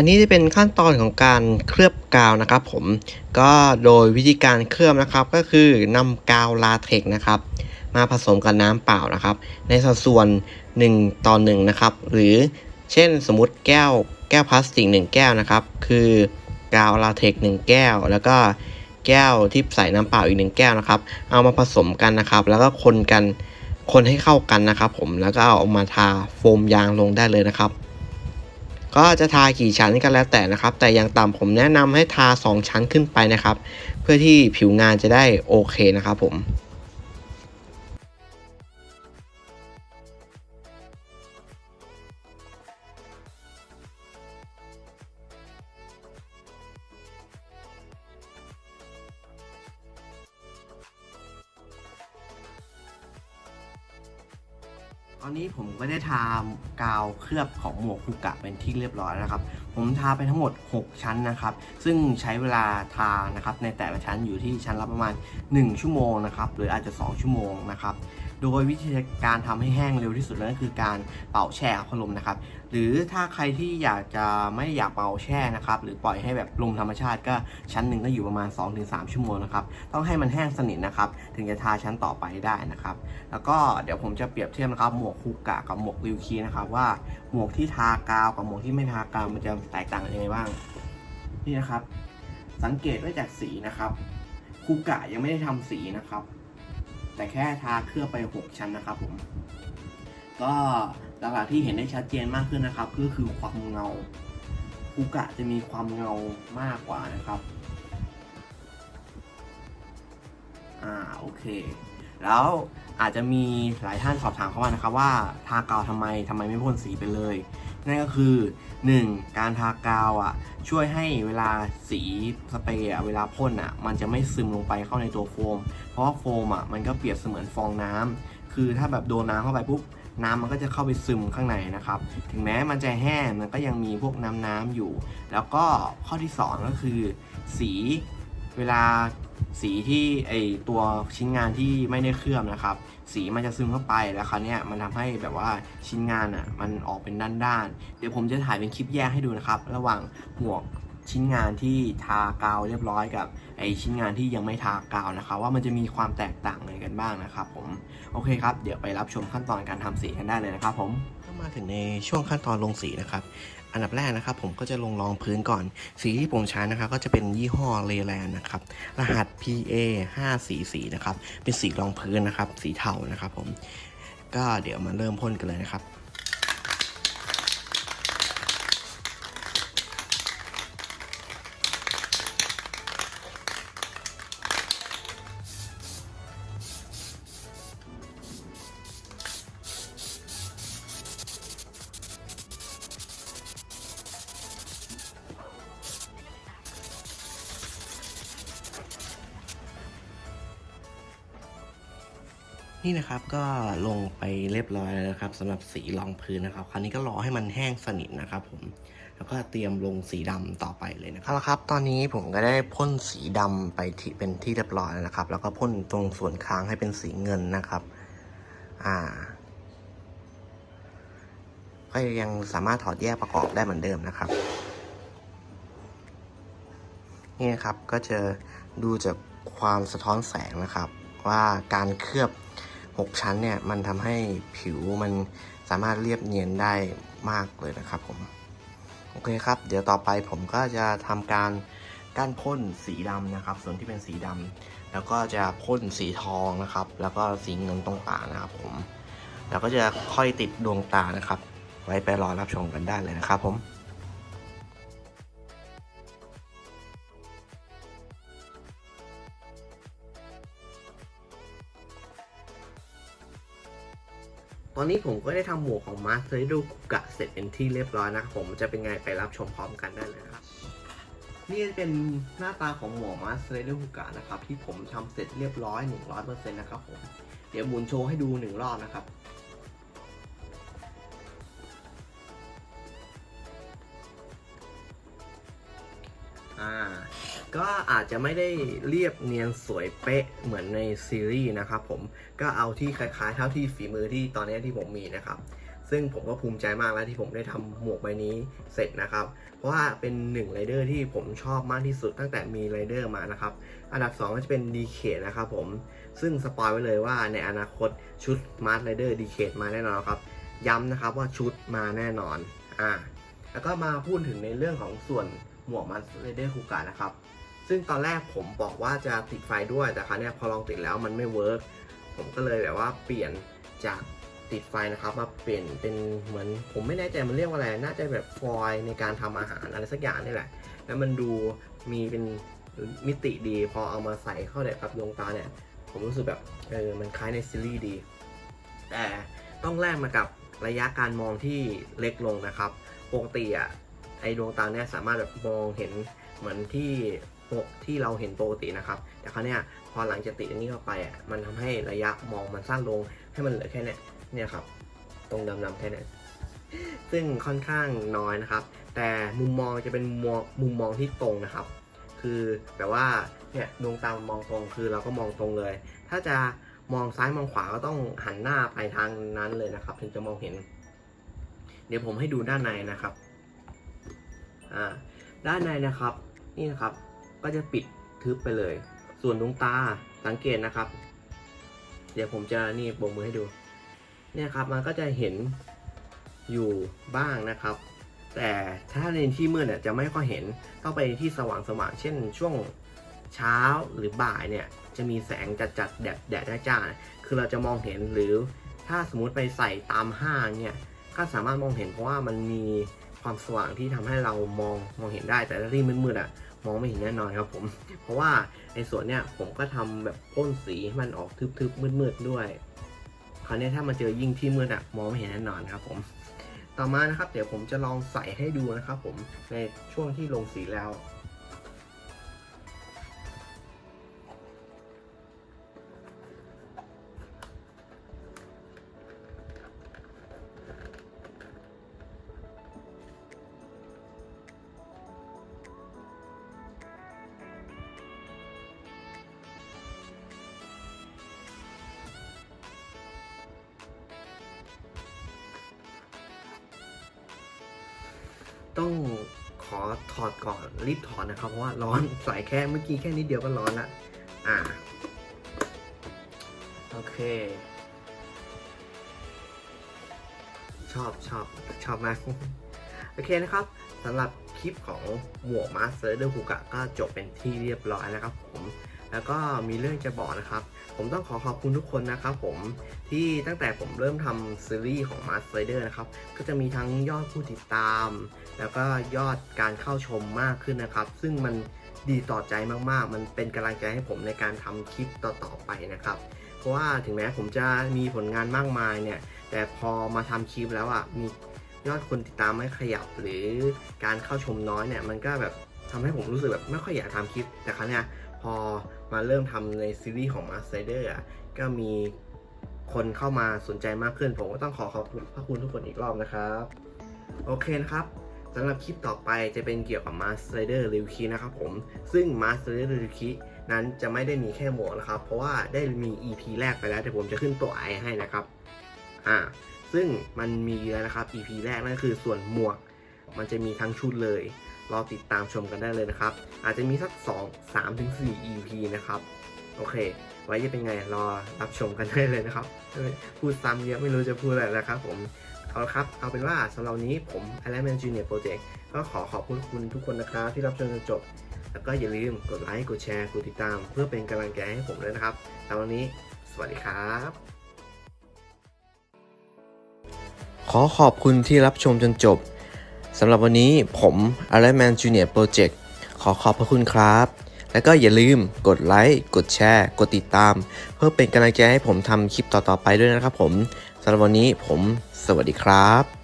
อันนี้จะเป็นขั้นตอนของการเคลือบกาวนะครับ ผมก็โดยวิธีการเคลือบนะครับ ก็คือนำกาวลาเทกนะครับ มาผสมกับน้ำเปล่านะครับ ในสัดส่วน 1 ต่อ1นะครับ หรือเช่นสมมติแก้วแก้วพลาสติก 1 แก้วนะครับ คือกาวลาเทก1แก้ว แล้วก็แก้วที่ใส่น้ำเปล่าอีก1แก้วนะครับ เอามาผสมกันนะครับ แล้วก็คนกันคนให้เข้ากันนะครับ ผมแล้วก็เอาออกมาทาโฟมยางลงได้เลยนะครับ ก็จะทากี่ชั้นก็แล้วแต่นะครับ แต่อย่างต่ำผมแนะนำให้ทา 2 ชั้นขึ้นไปนะครับ เพื่อที่ผิวงานจะได้โอเคนะครับผม ตอนนี้ผมก็ได้ทากาวเคลือบของหมวกคูกะเป็นที่เรียบร้อยนะครับ ผมทาไปทั้งหมด 6 ชั้นนะครับ ซึ่งใช้เวลาทานะครับในแต่ละชั้นอยู่ที่ชั้นละประมาณ 1 ชั่วโมงนะครับหรืออาจจะ 2 ชั่วโมงนะครับ โดยวิธีการทำให้แห้งเร็วที่สุดนั่นคือการเป่าแช่พัดลมนะครับ หรือถ้าใครที่อยากจะไม่อยากเป่าแช่นะครับ หรือปล่อยให้แบบลมธรรมชาติก็ชั้นหนึ่งก็อยู่ประมาณ 2-3 ชั่วโมงนะครับ ต้องให้มันแห้งสนิทนะครับ ถึงจะทาชั้นต่อไปได้นะครับ แล้วก็เดี๋ยวผมจะเปรียบเทียบนะครับ หมวกคูกะกับหมวกริวคีนะครับว่าหมวกที่ทากาวกับหมวกที่ไม่ทากาวมันจะแตกต่างกันยังไงบ้าง นี่นะครับ สังเกตได้จากสีนะครับคูกะยังไม่ได้ทำสีนะครับ แต่แค่ทาเคลือบไป 6 ชั้นนะครับผมก็หลักๆที่เห็นได้ชัดเจนมากขึ้นนะครับ ก็คือความเงาคูกะจะมีความเงามากกว่านะครับอ่าโอเค แล้วอาจจะมีหลายท่านสอบถามเข้ามานะครับว่าทากาวทำไมทำไมไม่พ่นสีไปเลย นั่นก็คือ 1. การทากาวอะ ช่วยให้เวลาสีสเปรย์เวลาพ่นอะ มันจะไม่ซึมลงไปเข้าในตัวโฟม เพราะว่าโฟมอะมันก็เปรียบเสมือนฟองน้ำคือถ้าแบบโดนน้ำเข้าไปปุ๊บน้ำมันก็จะเข้าไปซึมข้างในนะครับ ถึงแม้มันจะแห้งมันก็ยังมีพวกน้ำน้ำอยู่ แล้วก็ข้อที่สองก็คือ สีเวลา สีที่ไอตัวชิ้นงานที่ไม่ได้เคลือบนะครับ สีมันจะซึมเข้าไปแล้วคราวเนี้ยมันทำให้แบบว่าชิ้นงานอะมันออกเป็นด้านๆ เดี๋ยวผมจะถ่ายเป็นคลิปแยกให้ดูนะครับ ระหว่างหมวกชิ้นงานที่ทากาวเรียบร้อยกับไอชิ้นงานที่ยังไม่ทากาวนะครับ ว่ามันจะมีความแตกต่างอะไรกันบ้างนะครับ ผมโอเคครับ เดี๋ยวไปรับชมขั้นตอนการทำสีกันได้เลยนะครับ ผมก็มาถึงในช่วงขั้นตอนลงสีนะครับ อันดับแรกนะครับ ผมก็จะลงรองพื้นก่อน สีที่ผมใช้นะครับก็จะเป็นยี่ห้อเลแลนนะครับ รหัส PA 544นะครับ เป็นสีรองพื้นนะครับ สีเทานะครับผม ก็เดี๋ยวมาเริ่มพ่นกันเลยนะครับ นี่นะครับก็ลงไปเรียบร้อยแล้วนะครับสำหรับสีรองพื้นนะครับ คราวนี้ก็รอให้มันแห้งสนิทนะครับผมแล้วก็เตรียมลงสีดำต่อไปเลยนะครับครับ ตอนนี้ผมก็ได้พ่นสีดำไปที่เป็นที่เรียบร้อยแล้วนะครับ แล้วก็พ่นตรงส่วนค้างให้เป็นสีเงินนะครับ อ่าก็ยังสามารถถอดแยกประกอบได้เหมือนเดิมนะครับนี่นะครับก็จะดูจากความสะท้อนแสงนะครับ ว่าการเคลือบ 6 ชั้นเนี่ยมันทำให้ผิวมันสามารถเรียบเนียนได้มากเลยนะครับผม โอเคครับ เดี๋ยวต่อไปผมก็จะทำการก้านพ่นสีดำนะครับ ส่วนที่เป็นสีดำแล้วก็จะพ่นสีทองนะครับ แล้วก็สีเงินตรงกลานะครับผม แล้วก็จะค่อยติดดวงตานะครับ ไว้ไปรอรับชมกันได้เลยนะครับผม ตอนนี้ผมก็ได้ทำหมวกของมาร์คเทดูกุกะเสร็จเป็นที่เรียบร้อยนะครับผมจะเป็นไงไปรับชมพร้อมกันได้เลยครับนี่เป็นหน้าตาของหมวกมาสเตอร์เดอร์กุกะนะครับที่ผมทำเสร็จเรียบร้อย 100%นะครับผมเดี๋ยวหมุนโชว์ให้ดูหนึ่งรอบนะครับอ่า ก็อาจจะไม่ได้เรียบเนียนสวยเป๊ะเหมือนในซีรีส์นะครับผมก็เอาที่คล้ายๆ เท่าที่ฝีมือที่ตอนนี้ที่ผมมีนะครับซึ่งผมก็ภูมิใจมากแล้วที่ผมได้ทำหมวกใบนี้เสร็จนะครับ เพราะว่าเป็นหนึ่งไรเดอร์ที่ผมชอบมากที่สุดตั้งแต่มีไรเดอร์มานะครับ อันดับ 2 ก็จะเป็น d k นะครับผม ซึ่งสปอยไว้เลยว่าในอนาคตชุด Smart Rider d k มาแน่นอนครับ ย้ำนะครับว่าชุดมาแน่นอน อ่า แล้วก็มาพูดถึงในเรื่องของส่วนหมวก Smart Rider คูกะนะครับ ซึ่งตอนแรกผมบอกว่าจะติดไฟด้วยแต่ครั้งนี้ยพอลองติดแล้วมันไม่เวิร์กผมก็เลยแบบว่าเปลี่ยนจากติดไฟนะครับมาเปลี่ยนเป็นเหมือนผมไม่แน่ใจมันเรียกว่าอะไร น่าจะแบบฟอยในการทำอาหารอะไรสักอย่างนี่แหละ แล้วมันดูมีเป็นมิติดีพอเอามาใส่เข้าเนี่ยกับดวงตาเนี่ย ผมรู้สึกแบบเออมันคล้ายในซีรีส์ดี แต่ต้องแลกมากับระยะการมองที่เล็กลงนะครับ ปกติอะไอดวงตาเนี่ยสามารถแบบมองเห็นเหมือนที่ ที่เราเห็นปกตินะครับ แต่ครั้งเนี้ยพอหลังจากติดอันนี้เข้าไปอะมันทำให้ระยะมองมันสั้นลงให้มันเหลือแค่เนี้ยเนี่ยครับ ตรงดำๆแค่เนี้ยซึ่งค่อนข้างน้อยนะครับ แต่มุมมองจะเป็นมุมมองมุมมองที่ตรงนะครับ คือแบบว่าเนี่ยดวงตามองตรงคือเราก็มองตรงเลย ถ้าจะมองซ้ายมองขวาก็ต้องหันหน้าไปทางนั้นเลยนะครับ ถึงจะมองเห็น เดี๋ยวผมให้ดูด้านในนะครับอ่าด้านในนะครับ นี่นะครับ ก็จะปิดทึบไปเลย ส่วนดวงตาสังเกตนะครับ เดี๋ยวผมจะนี่โบกมือให้ดู เนี่ยครับมันก็จะเห็นอยู่บ้างนะครับ แต่ถ้าในที่มืดเนี่ยจะไม่ค่อยเห็นต้องไปที่สว่างสว่างๆเช่น ช่วงเช้าหรือบ่ายเนี่ยจะมีแสงจัดจัดๆแดดแดดจ้าคือเราจะมองเห็นหรือถ้าสมมติไปใส่ตามห้างเนี่ยก็สามารถมองเห็นเพราะว่ามันมีความสว่างที่ทำให้เรามองมองเห็นได้แต่ถ้าที่มืดๆอะ มองไม่เห็นแน่นอนครับผม เพราะว่าในส่วนเนี้ยผมก็ทำแบบพ่นสีให้มันออกทึบๆมืดๆด้วย คราวนี้ถ้ามาเจอยิ่งที่มืดอะมองไม่เห็นแน่นอนครับ ผม ต่อมานะครับ เดี๋ยวผมจะลองใส่ให้ดูนะครับ ผมในช่วงที่ลงสีแล้ว ต้องขอถอดก่อนรีบถอดนะครับ เพราะว่าร้อนใส่แค่เมื่อกี้แค่นิดเดียวก็ร้อนละอ่าโอเค ชอบชอบชอบมาก โอเคนะครับสำหรับคลิปของหมวกมาสเตอร์เดอร์ฮูกะก็จบเป็นที่เรียบร้อยแล้วครับผม แล้วก็มีเรื่องจะบอกนะครับ ผมต้องขอขอบคุณทุกคนนะครับผมที่ตั้งแต่ผมเริ่มทำซีรีส์ของ m a s t Rider นะครับ ก็จะมีทั้งยอดผู้ติดตาม แล้วก็ยอดการเข้าชมมากขึ้นนะครับ ซึ่งมันดีต่อใจมากๆ มันเป็นกำลังใจให้ผมในการทำคลิปต่อๆไปนะครับ เพราะว่าถึงแม้ผมจะมีผลงานมากมายเนี่ย แต่พอมาทำคลิปแล้วอะ มียอดคนติดตามไม่ขยับ หรือการเข้าชมน้อยเนี่ย มันก็แบบทำให้ผมรู้สึกแบบไม่ค่อยอยากทำคลิป แต่ครั้งเนี้ย พอมาเริ่มทำในซีรีส์ของ Master Rider อะก็มีคนเข้ามาสนใจมากขึ้น ผมก็ต้องขอขอบคุณพระคุณทุกคนอีกรอบนะครับ โอเคนะครับสำหรับคลิปต่อไปจะเป็นเกี่ยวกับ Master Rider r e w k i นะครับผม ซึ่ง Master Rider r e w k i นั้นจะไม่ได้มีแค่หมวกนะครับ เพราะว่าได้มี EP แรกไปแล้วแต่ผมจะขึ้นตัวไอให้นะครับอ่าซึ่งมันมีแล้วนะครับ EP แรกนั่นคือส่วนหมวก มันจะมีทั้งชุดเลย รอติดตามชมกันได้เลยนะครับ อาจจะมีสัก 2 3ถึง4 EP นะครับ โอเค ไว้จะเป็นไงรอรับชมกันได้เลยนะครับ พูดซ้ำเยอะไม่รู้จะพูดอะไรแล้วครับผม เอาละครับ เอาเป็นว่าสำหรับนี้ผม a l a n Man Junior Project ก็ขอขอบคุณคุณทุกคนนะครับ ที่รับชมจนจบ แล้วก็อย่าลืมกดไลค์กดแชร์กดติดตาม เพื่อเป็นกำลังใจให้ผมด้วยนะครับสำหรับวันนี้ สวัสดีครับขอขอบคุณที่รับชมจนจบ สำหรับวันนี้ผม a l a n Man Junior Project ขอขอบพระคุณครับ แล้วก็อย่าลืมกดไลค์กดแชร์ กดติดตาม เพื่อเป็นกำลังใจให้ผมทำคลิปต่อๆไปด้วยนะครับผมสำหรับวันนี้ผมสวัสดีครับ